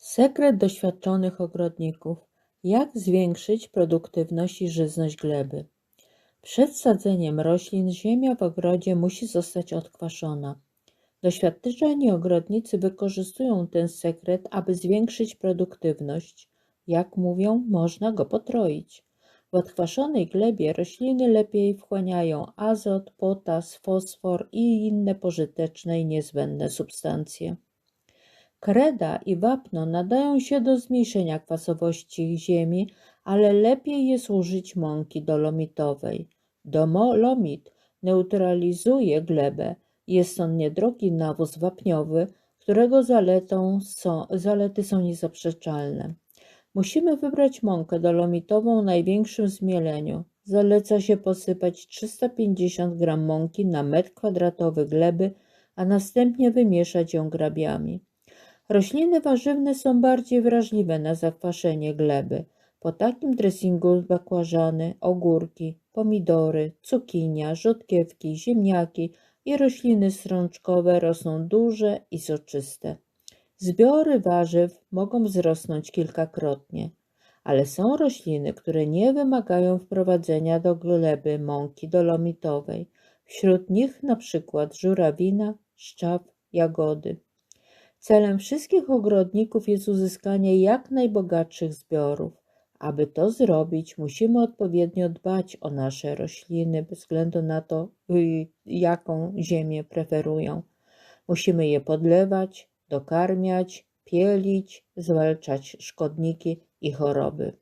Sekret doświadczonych ogrodników. Jak zwiększyć produktywność i żyzność gleby? Przed sadzeniem roślin ziemia w ogrodzie musi zostać odkwaszona. Doświadczeni ogrodnicy wykorzystują ten sekret, aby zwiększyć produktywność. Jak mówią, można go potroić. W odkwaszonej glebie rośliny lepiej wchłaniają azot, potas, fosfor i inne pożyteczne i niezbędne substancje. Kreda i wapno nadają się do zmniejszenia kwasowości ziemi, ale lepiej jest użyć mąki dolomitowej. Dolomit neutralizuje glebę. Jest on niedrogi nawóz wapniowy, którego zaletą są, zalety są niezaprzeczalne. Musimy wybrać mąkę dolomitową o największym zmieleniu. Zaleca się posypać 350 g mąki na metr kwadratowy gleby, a następnie wymieszać ją grabiami. Rośliny warzywne są bardziej wrażliwe na zakwaszenie gleby. Po takim dressingu bakłażany, ogórki, pomidory, cukinia, rzodkiewki, ziemniaki i rośliny strączkowe rosną duże i soczyste. Zbiory warzyw mogą wzrosnąć kilkakrotnie, ale są rośliny, które nie wymagają wprowadzenia do gleby mąki dolomitowej. Wśród nich na przykład żurawina, szczaw, jagody. Celem wszystkich ogrodników jest uzyskanie jak najbogatszych zbiorów. Aby to zrobić, musimy odpowiednio dbać o nasze rośliny bez względu na to, y, jaką ziemię preferują. Musimy je podlewać, dokarmiać, pielić, zwalczać szkodniki i choroby.